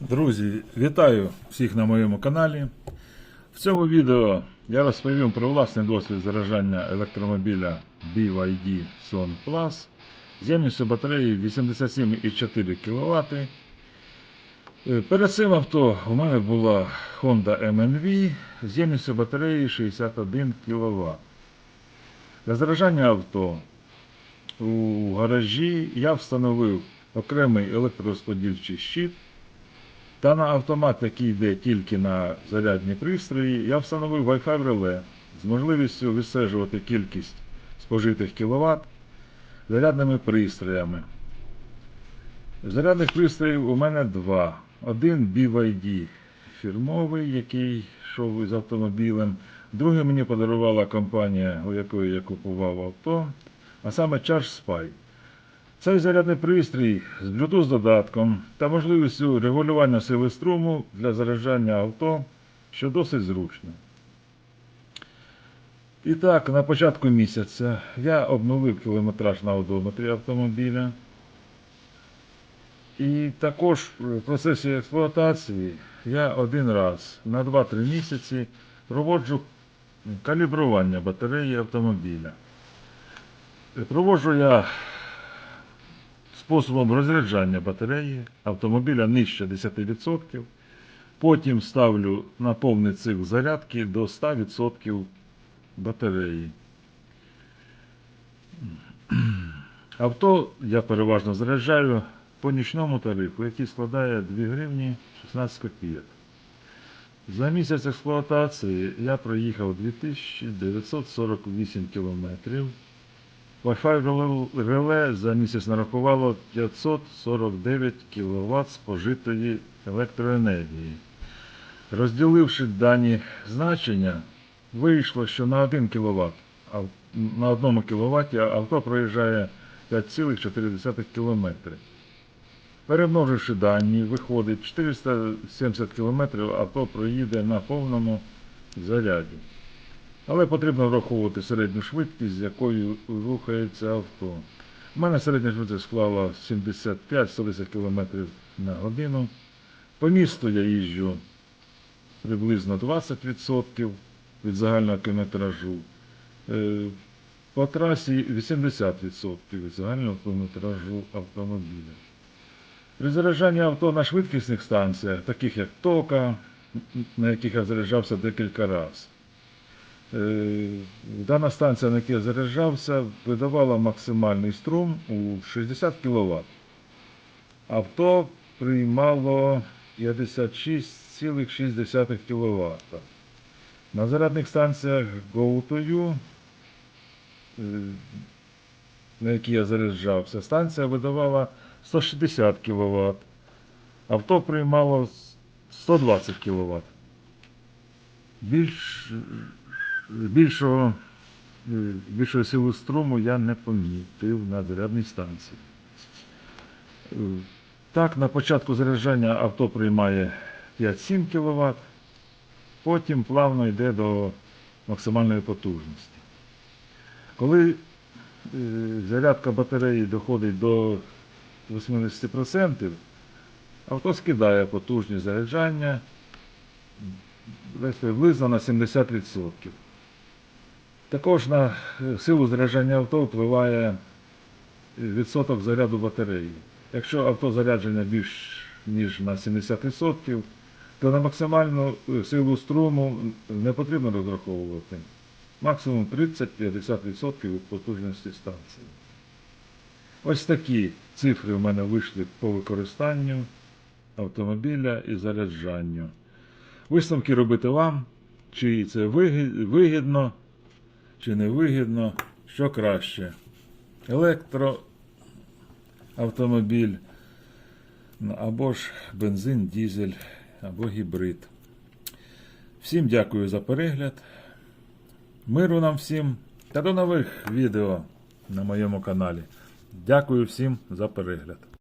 Друзі, вітаю всіх на моєму каналі. В цьому відео я розповім про власний досвід заражання електромобіля BYD Son Plus з ємністю батареї 87,4 кВт. Е, Перед цим авто у мене була Honda MNV з ємністю батареї 61 кВт. Для заражання авто у гаражі я встановив окремий електророзподільчий щит. Та на автомат, який йде тільки на зарядні пристрої, я встановив Wi-Fi реле з можливістю відстежувати кількість спожитих кВт зарядними пристроями. Зарядних пристроїв у мене два. Один BYD фірмовий, який йшов із автомобілем. Другий мені подарувала компанія, у якої я купував авто, а саме ChargeSpy. Цей зарядний пристрій з Bluetooth додатком та можливістю регулювання сили струму для заряджання авто, що досить зручно. І так, на початку місяця я обновив кілометраж на одометрі автомобіля. І також в процесі експлуатації я один раз на 2-3 місяці проводжу калібрування батареї автомобіля. Проводжу я способом розряджання батареї автомобіля нижче 10%. Потім ставлю на повний цикл зарядки до 100% батареї. Авто я переважно заряджаю по нічному тарифу, який складає 2 гривні 16 копійок. За місяць експлуатації я проїхав 2948 кілометрів. Wi-Fi реле- за місяць нарахувало 549 кВт спожитої електроенергії. Розділивши дані значення, вийшло, що на 1 кВт, на 1 кВт авто проїжджає 5,4 км. Перемноживши дані, виходить 470 км авто проїде на повному заряді. Але потрібно враховувати середню швидкість, з якою рухається авто. У мене середня швидкість склала 75-110 км на годину. По місту я їжджу приблизно 20% від загального кілометражу. Е, По трасі 80% від загального кілометражу автомобіля. При заряджанні авто на швидкісних станціях, таких як Тока, на яких я заряджався декілька разів. Е, Дана станція, на якій я заряджався, видавала максимальний струм у 60 кВт. Авто приймало 56,6 кВт. На зарядних станціях GoToU, е, на якій я заряджався, станція видавала 160 кВт. Авто приймало 120 кВт. Більш більшого, е, більшої сили струму я не помітив на зарядній станції. Е, Так, на початку заряджання авто приймає 5-7 кВт, потім плавно йде до максимальної потужності. Коли е, зарядка батареї доходить до 80%, авто скидає потужність заряджання приблизно на 70%. Також на е, силу заряджання авто впливає е, відсоток заряду батареї. Якщо авто зарядження більш ніж на 70%, то на максимальну е, силу струму не потрібно розраховувати. Максимум 30-50% від потужності станції. Ось такі цифри в мене вийшли по використанню автомобіля і заряджанню. Висновки робити вам, чи це вигідно, чи не вигідно, що краще. Електроавтомобіль, ну, або ж бензин, дізель, або гібрид. Всім дякую за перегляд. Миру нам всім та до нових відео на моєму каналі. Дякую всім за перегляд.